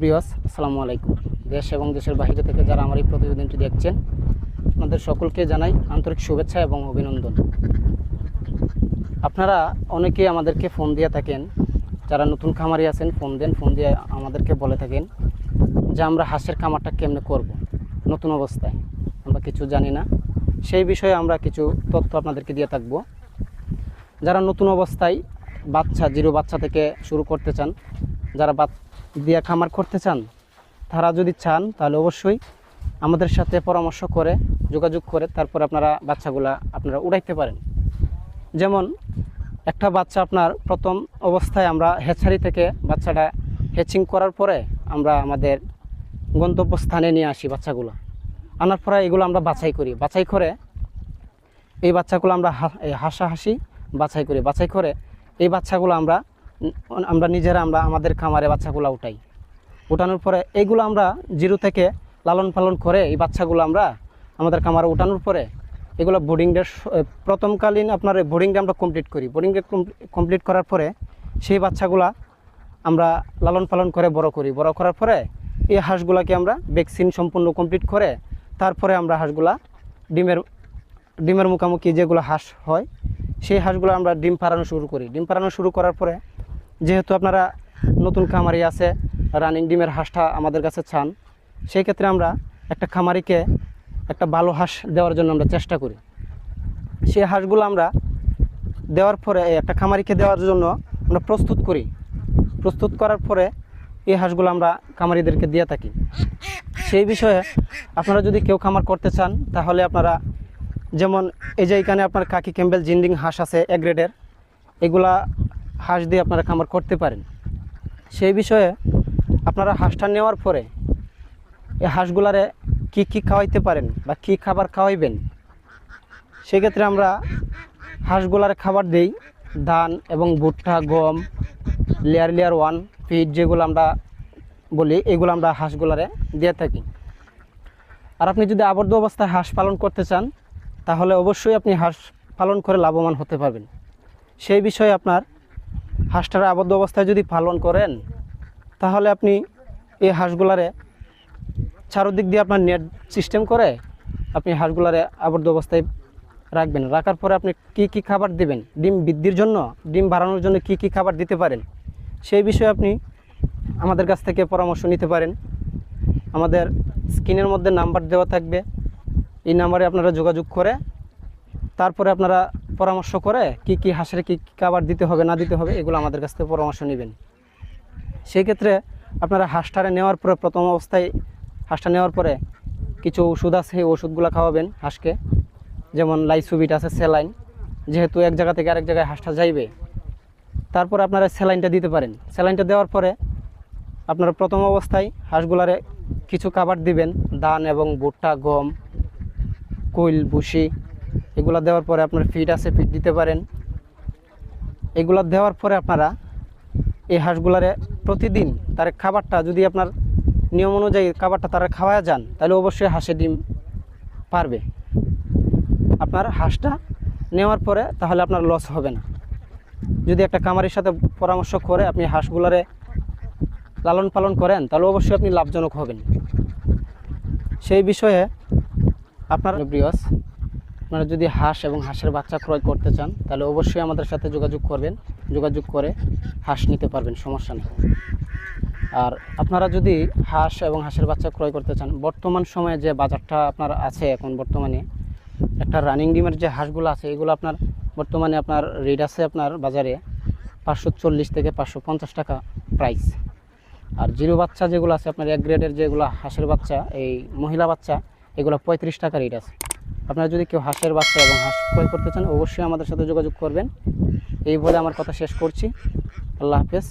বিয়স আসসালামু আলাইকুম। দেশ এবং দেশের বাইরে থেকে যারা আমার এই প্রতিবেদনটি দেখছেন, আপনাদের সকলকে জানাই আন্তরিক শুভেচ্ছা এবং অভিনন্দন। আপনারা অনেকেই আমাদেরকে ফোন দিয়ে থাকেন, যারা নতুন খামারি আছেন, ফোন দেন, ফোন দিয়ে আমাদেরকে বলে থাকেন যে আমরা হাঁসের খামারটা কেমনে করব, নতুন অবস্থায়। আমরা কিছু জানি না। সেই বিষয়ে আমরা কিছু তথ্য আপনাদেরকে দিয়ে থাকব। যারা নতুন অবস্থায় বাচ্চা, জিরো বাচ্চা থেকে শুরু করতে চান, যারা দিয়া খামার করতে চান, তারা যদি চান, তাহলে অবশ্যই আমাদের সাথে পরামর্শ করে, যোগাযোগ করে তারপর আপনারা বাচ্চাগুলা আপনারা উড়াইতে পারেন। যেমন, একটা বাচ্চা আপনার প্রথম অবস্থায় আমরা হেচারি থেকে বাচ্চাটা হেচিং করার পরে আমরা আমাদের গন্তব্যস্থানে নিয়ে আসি বাচ্চাগুলো। আনার পরে এগুলো আমরা বাছাই করি। বাছাই করে এই বাচ্চাগুলো আমরা হাসাহাসি বাছাই করি। বাছাই করে এই বাচ্চাগুলো আমরা আমরা নিজেরা আমরা আমাদের খামারে বাচ্চাগুলো উঠাই। উঠানোর পরে এইগুলো আমরা জিরো থেকে লালন পালন করে এই বাচ্চাগুলো আমরা আমাদের খামারে উঠানোর পরে এগুলো বোর্ডিংটা প্রথমকালীন আপনার বোর্ডিংটা আমরা কমপ্লিট করি। বোর্ডিংটা কমপ্লিট করার পরে সেই বাচ্চাগুলা আমরা লালন পালন করে বড় করি। বড় করার পরে এই হাঁসগুলাকে আমরা ভ্যাকসিন সম্পূর্ণ কমপ্লিট করে তারপরে আমরা হাঁসগুলা ডিমের ডিমের মুখামুখি যেগুলো হাঁস হয়, সেই হাঁসগুলো আমরা ডিম পাড়ানো শুরু করি। ডিম পাড়ানো শুরু করার পরে যেহেতু আপনারা নতুন খামারি আছে রানিং ডিমের হাঁসটা আমাদের কাছে চান, সেই ক্ষেত্রে আমরা একটা খামারিকে একটা ভালো হাঁস দেওয়ার জন্য আমরা চেষ্টা করি। সেই হাঁসগুলো আমরা দেওয়ার পরে একটা খামারিকে দেওয়ার জন্য আমরা প্রস্তুত করি। প্রস্তুত করার পরে এই হাঁসগুলো আমরা খামারিদেরকে দিয়ে থাকি। সেই বিষয়ে আপনারা যদি কেউ খামার করতে চান, তাহলে আপনারা যেমন এই যে এখানে আপনার কাকি ক্যাম্বেল জিন্ডিং হাঁস আছে, এক গ্রেডের, এগুলা হাঁস দিয়ে আপনারা খামার করতে পারেন। সেই বিষয়ে আপনারা হাঁসটা নেওয়ার পরে এই হাঁসগুলারে কি কি খাওয়াইতে পারেন বা কি খাবার খাওয়াইবেন, সেক্ষেত্রে আমরা হাঁসগুলার খাবার দেই। ধান এবং ভুট্টা, গম, লেয়ার লেয়ার ওয়ান, ফিড যেগুলো আমরা বলি, এগুলো আমরা হাঁসগুলারে দিয়ে থাকি। আর আপনি যদি আবদ্ধ অবস্থায় হাঁস পালন করতে চান, তাহলে অবশ্যই আপনি হাঁস পালন করে লাভবান হতে পারবেন। সেই বিষয়ে আপনার হাঁসটার আবদ্ধ অবস্থায় যদি পালন করেন, তাহলে আপনি এই হাঁসগুলারে চারোদিক দিয়ে আপনার নেট সিস্টেম করে আপনি হাঁসগুলারে আবদ্ধ অবস্থায় রাখবেন। রাখার পরে আপনি কি কি খাবার দেবেন? ডিম বৃদ্ধির জন্য, ডিম বাড়ানোর জন্য কি কি খাবার দিতে পারেন? সেই বিষয়ে আপনি আমাদের কাছ থেকে পরামর্শ নিতে পারেন। আমাদের স্ক্রিনের মধ্যে নাম্বার দেওয়া থাকবে। এই নাম্বারে আপনারা যোগাযোগ করে, তারপরে আপনারা পরামর্শ করে কি কি হাঁসের কী খাবার দিতে হবে, না দিতে হবে, এগুলো আমাদের কাছ থেকে পরামর্শ নেবেন। সেই ক্ষেত্রে আপনারা হাঁসটারে নেওয়ার পরে প্রথম অবস্থায়, হাঁসটা নেওয়ার পরে কিছু ওষুধ আছে সেই ওষুধগুলো খাওয়াবেন হাঁসকে। যেমন লাইসুবিট আছে, স্যালাইন। যেহেতু এক জায়গা থেকে আরেক জায়গায় হাঁসটা যাইবে, তারপরে আপনারা স্যালাইনটা দিতে পারেন। স্যালাইনটা দেওয়ার পরে আপনারা প্রথম অবস্থায় হাঁসগুলারে কিছু খাবার দিবেন, ধান এবং ভুট্টা, গম, কুইল, ভুসি। এগুলো দেওয়ার পরে আপনার ফিড আছে ফিড দিতে পারেন। এগুলো দেওয়ার পরে আপনারা এই হাঁসগুলারে প্রতিদিন তার খাবারটা যদি আপনার নিয়ম অনুযায়ী খাবারটা তারা খাওয়া যান, তাহলে অবশ্যই হাঁসে ডিম পারবে। আপনার হাঁসটা নেওয়ার পরে তাহলে আপনার লস হবে না। যদি একটা খামারির সাথে পরামর্শ করে আপনি হাঁসগুলারে লালন পালন করেন, তাহলে অবশ্যই আপনি লাভজনক হবেন। সেই বিষয়ে আপনার প্রিয়স আপনারা যদি হাঁস এবং হাঁসের বাচ্চা ক্রয় করতে চান, তাহলে অবশ্যই আমাদের সাথে যোগাযোগ করবেন। যোগাযোগ করে হাঁস নিতে পারবেন, সমস্যা নেই। আর আপনারা যদি হাঁস এবং হাঁসের বাচ্চা ক্রয় করতে চান, বর্তমান সময়ে যে বাজারটা আপনার আছে এখন বর্তমানে, একটা রানিং ডিমের যে হাঁসগুলো আছে, এগুলো আপনার বর্তমানে আপনার রেট আছে আপনার বাজারে পাঁচশো চল্লিশ থেকে পাঁচশো পঞ্চাশ টাকা প্রাইস আর জিরো বাচ্চা যেগুলো আছে, আপনার এক গ্রেডের যেগুলো হাঁসের বাচ্চা, এই মহিলা বাচ্চা, এগুলো পঁয়ত্রিশ টাকা রেট আছে। আপনারা যদি কেউ হাঁসের বাচ্চা এবং হাঁস ক্রয় করতে চান, অবশ্যই আমাদের সাথে যোগাযোগ করবেন। এই বলে আমার কথা শেষ করছি। আল্লাহ হাফেজ।